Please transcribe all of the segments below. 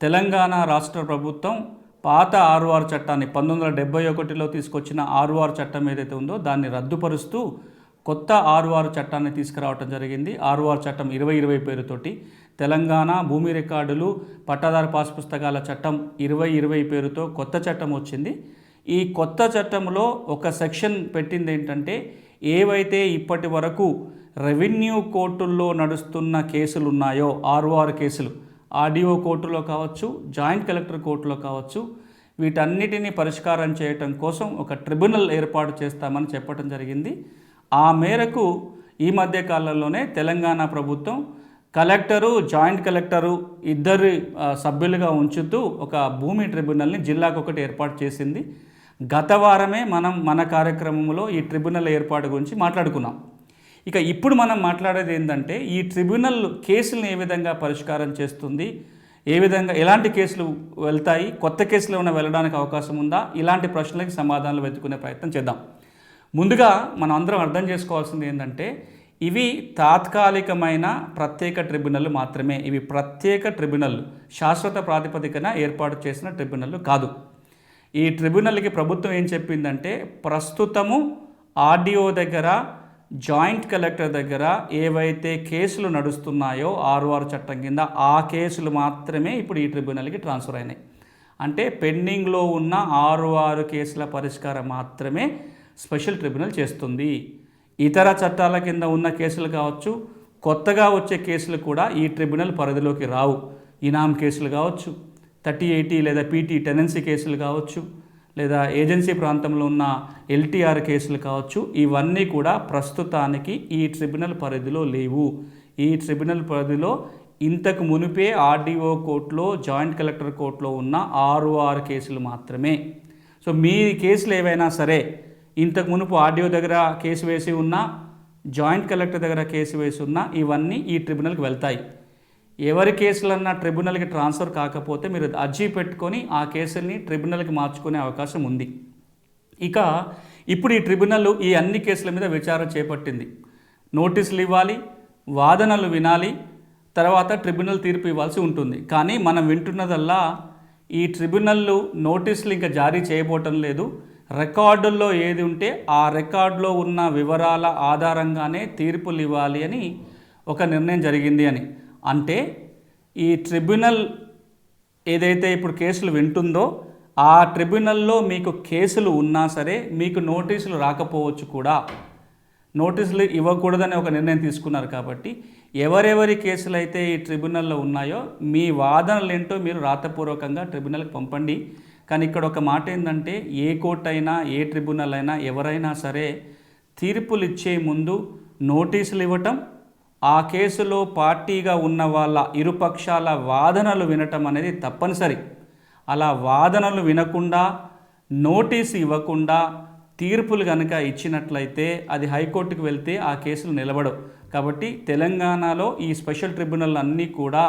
తెలంగాణ రాష్ట్ర ప్రభుత్వం పాత ఆర్ఓఆర్ చట్టాన్ని పంతొమ్మిది వందల డెబ్బై ఒకటిలో తీసుకొచ్చిన ఆర్ఓఆర్ చట్టం ఏదైతే ఉందో దాన్ని రద్దుపరుస్తూ కొత్త ఆర్ఓఆర్ చట్టాన్ని తీసుకురావటం జరిగింది. ఆర్ఓఆర్ చట్టం ఇరవై ఇరవై పేరుతోటి తెలంగాణ భూమి రికార్డులు పట్టాదారు పాస్ పుస్తకాల చట్టం ఇరవై ఇరవై పేరుతో కొత్త చట్టం వచ్చింది. ఈ కొత్త చట్టంలో ఒక సెక్షన్ పెట్టింది ఏంటంటే ఏవైతే ఇప్పటి వరకు రెవెన్యూ కోర్టుల్లో నడుస్తున్న కేసులు ఉన్నాయో ఆర్ఓఆర్ కేసులు ఆర్డీఓ కోర్టులో కావచ్చు జాయింట్ కలెక్టర్ కోర్టులో కావచ్చు వీటన్నిటిని పరిష్కారం చేయటం కోసం ఒక ట్రిబ్యునల్ ఏర్పాటు చేస్తామని చెప్పడం జరిగింది. ఆ మేరకు ఈ మధ్య కాలంలోనే తెలంగాణ ప్రభుత్వం కలెక్టరు జాయింట్ కలెక్టరు ఇద్దరు సభ్యులుగా ఉంచుతూ ఒక భూమి ట్రిబ్యునల్ని జిల్లాకు ఒకటి ఏర్పాటు చేసింది. గత వారమే మనం మన కార్యక్రమంలో ఈ ట్రిబ్యునల్ ఏర్పాటు గురించి మాట్లాడుకున్నాం. ఇక ఇప్పుడు మనం మాట్లాడేది ఏంటంటే ఈ ట్రిబ్యునల్ కేసులను ఏ విధంగా పరిష్కారం చేస్తుంది? ఏ విధంగా ఎలాంటి కేసులు వెళ్తాయి? కొత్త కేసులు ఏమైనా వెళ్ళడానికి అవకాశం ఉందా? ఇలాంటి ప్రశ్నలకి సమాధానాలు వెతుకునే ప్రయత్నం చేద్దాం. ముందుగా మనం అందరం అర్థం చేసుకోవాల్సింది ఏంటంటే ఇవి తాత్కాలికమైన ప్రత్యేక ట్రిబ్యునల్ మాత్రమే. ఇవి ప్రత్యేక ట్రిబ్యునల్ శాశ్వత ప్రాతిపదికన ఏర్పాటు చేసిన ట్రిబ్యునల్ కాదు. ఈ ట్రిబ్యునల్కి ప్రభుత్వం ఏం చెప్పిందంటే ప్రస్తుతము ఆర్డీఓ దగ్గర జాయింట్ కలెక్టర్ దగ్గర ఏవైతే కేసులు నడుస్తున్నాయో ఆర్ఓఆర్ చట్టం కింద ఆ కేసులు మాత్రమే ఇప్పుడు ఈ ట్రిబ్యునల్కి ట్రాన్స్ఫర్ అయినాయి. అంటే పెండింగ్లో ఉన్న ఆరు ఆరు కేసుల పరిష్కారం మాత్రమే స్పెషల్ ట్రిబ్యునల్ చేస్తుంది. ఇతర చట్టాల కింద ఉన్న కేసులు కావచ్చు కొత్తగా వచ్చే కేసులు కూడా ఈ ట్రిబ్యునల్ పరిధిలోకి రావు. ఇనాం కేసులు కావచ్చు థర్టీ ఎయిటీ లేదా పీటీ టెనెన్సీ కేసులు కావచ్చు లేదా ఏజెన్సీ ప్రాంతంలో ఉన్న ఎల్టీఆర్ కేసులు కావచ్చు ఇవన్నీ కూడా ప్రస్తుతానికి ఈ ట్రిబ్యునల్ పరిధిలో లేవు. ఈ ట్రిబ్యునల్ పరిధిలో ఇంతకు మునిపే ఆర్డీఓ కోర్టులో జాయింట్ కలెక్టర్ కోర్టులో ఉన్న ఆరు ఆరు కేసులు మాత్రమే. సో మీ కేసులు ఏవైనా సరే ఇంతకు మునుపు ఆర్డీఓ దగ్గర కేసు వేసి ఉన్నా జాయింట్ కలెక్టర్ దగ్గర కేసు వేసి ఉన్నా ఇవన్నీ ఈ ట్రిబ్యునల్కి వెళ్తాయి. ఎవరి కేసులన్నా ట్రిబ్యునల్కి ట్రాన్స్ఫర్ కాకపోతే మీరు అర్జీ పెట్టుకొని ఆ కేసుల్ని ట్రిబ్యునల్కి మార్చుకునే అవకాశం ఉంది. ఇక ఇప్పుడు ఈ ట్రిబ్యునల్ ఈ అన్ని కేసుల మీద విచారణ చేపట్టింది. నోటీసులు ఇవ్వాలి వాదనలు వినాలి తర్వాత ట్రిబ్యునల్ తీర్పు ఇవ్వాల్సి ఉంటుంది. కానీ మనం వింటున్నదల్లా ఈ ట్రిబ్యునల్ నోటీసులు ఇంకా జారీ చేయబోవటం లేదు. రికార్డుల్లో ఏది ఉంటే ఆ రికార్డులో ఉన్న వివరాల ఆధారంగానే తీర్పులు ఇవ్వాలి అని ఒక నిర్ణయం జరిగింది అని. అంటే ఈ ట్రిబ్యునల్ ఏదైతే ఇప్పుడు కేసులు వింటుందో ఆ ట్రిబ్యునల్లో మీకు కేసులు ఉన్నా సరే మీకు నోటీసులు రాకపోవచ్చు కూడా. నోటీసులు ఇవ్వకూడదని ఒక నిర్ణయం తీసుకున్నారు కాబట్టి ఎవరెవరి కేసులు అయితే ఈ ట్రిబ్యునల్లో ఉన్నాయో మీ వాదనలు ఏంటో మీరు రాతపూర్వకంగా ట్రిబ్యునల్కి పంపండి. కానీ ఇక్కడ ఒక మాట ఏంటంటే ఏ కోర్టు అయినా ఏ ట్రిబ్యునల్ అయినా ఎవరైనా సరే తీర్పులు ఇచ్చే ముందు నోటీసులు ఇవ్వటం ఆ కేసులో పార్టీగా ఉన్న వాళ్ళ ఇరుపక్షాల వాదనలు వినటం అనేది తప్పనిసరి అలా వాదనలు వినకుండా నోటీసు ఇవ్వకుండా తీర్పులు కనుక ఇచ్చినట్లయితే అది హైకోర్టుకు వెళ్తే ఆ కేసులు నిలబడవు కాబట్టి తెలంగాణలో ఈ స్పెషల్ ట్రిబ్యునల్ అన్నీ కూడా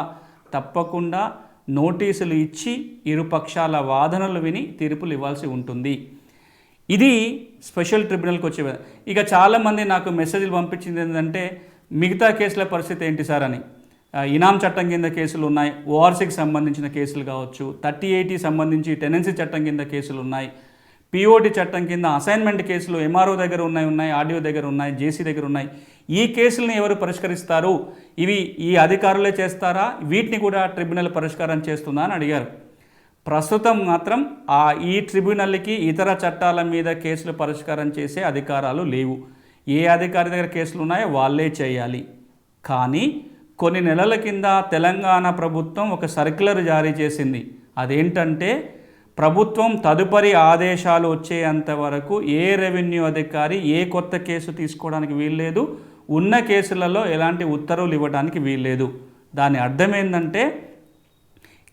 తప్పకుండా నోటీసులు ఇచ్చి ఇరుపక్షాల వాదనలు విని తీర్పులు ఇవ్వాల్సి ఉంటుంది ఇది స్పెషల్ ట్రిబ్యునల్కి వచ్చే విధంగా. ఇక చాలామంది నాకు మెసేజ్లు పంపించింది ఏంటంటే మిగతా కేసుల పరిస్థితి ఏంటి సార్ అని? ఇనాం చట్టం కింద కేసులు ఉన్నాయి ఓఆర్సీకి సంబంధించిన కేసులు కావచ్చు థర్టీ ఎయిటీ సంబంధించి టెనెన్సీ చట్టం కింద కేసులు ఉన్నాయి పిఓటి చట్టం కింద అసైన్మెంట్ కేసులు ఎంఆర్ఓ దగ్గర ఉన్నాయి ఉన్నాయి ఆర్డీఓ దగ్గర ఉన్నాయి జేసీ దగ్గర ఉన్నాయి. ఈ కేసులను ఎవరు పరిష్కరిస్తారు? ఇవి ఈ అధికారులే చేస్తారా? వీటిని కూడా ట్రిబ్యునల్ పరిష్కారం చేస్తుందా అని అడిగారు. ప్రస్తుతం మాత్రం ఆ ఈ ట్రిబ్యునల్కి ఇతర చట్టాల మీద కేసులు పరిష్కారం చేసే అధికారాలు లేవు. ఏ అధికారి దగ్గర కేసులు ఉన్నాయో వాళ్ళే చేయాలి. కానీ కొన్ని నెలల కింద తెలంగాణ ప్రభుత్వం ఒక సర్క్యులర్ జారీ చేసింది. అదేంటంటే ప్రభుత్వం తదుపరి ఆదేశాలు వచ్చేంత వరకు ఏ రెవెన్యూ అధికారి ఏ కొత్త కేసు తీసుకోవడానికి వీల్లేదు. ఉన్న కేసులలో ఎలాంటి ఉత్తర్వులు ఇవ్వడానికి వీల్లేదు. దాని అర్థం ఏంటంటే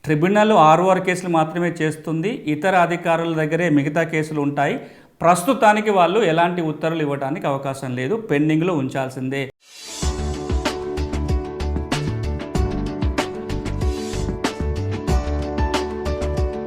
ట్రిబ్యునల్ ఆర్ఓఆర్ కేసులు మాత్రమే చేస్తుంది. ఇతర అధికారుల దగ్గరే మిగతా కేసులు ఉంటాయి. ప్రస్తుతానికి వాళ్ళు ఎలాంటి ఉత్తర్వులు ఇవ్వడానికి అవకాశం లేదు. పెండింగ్లో ఉంచాల్సిందే.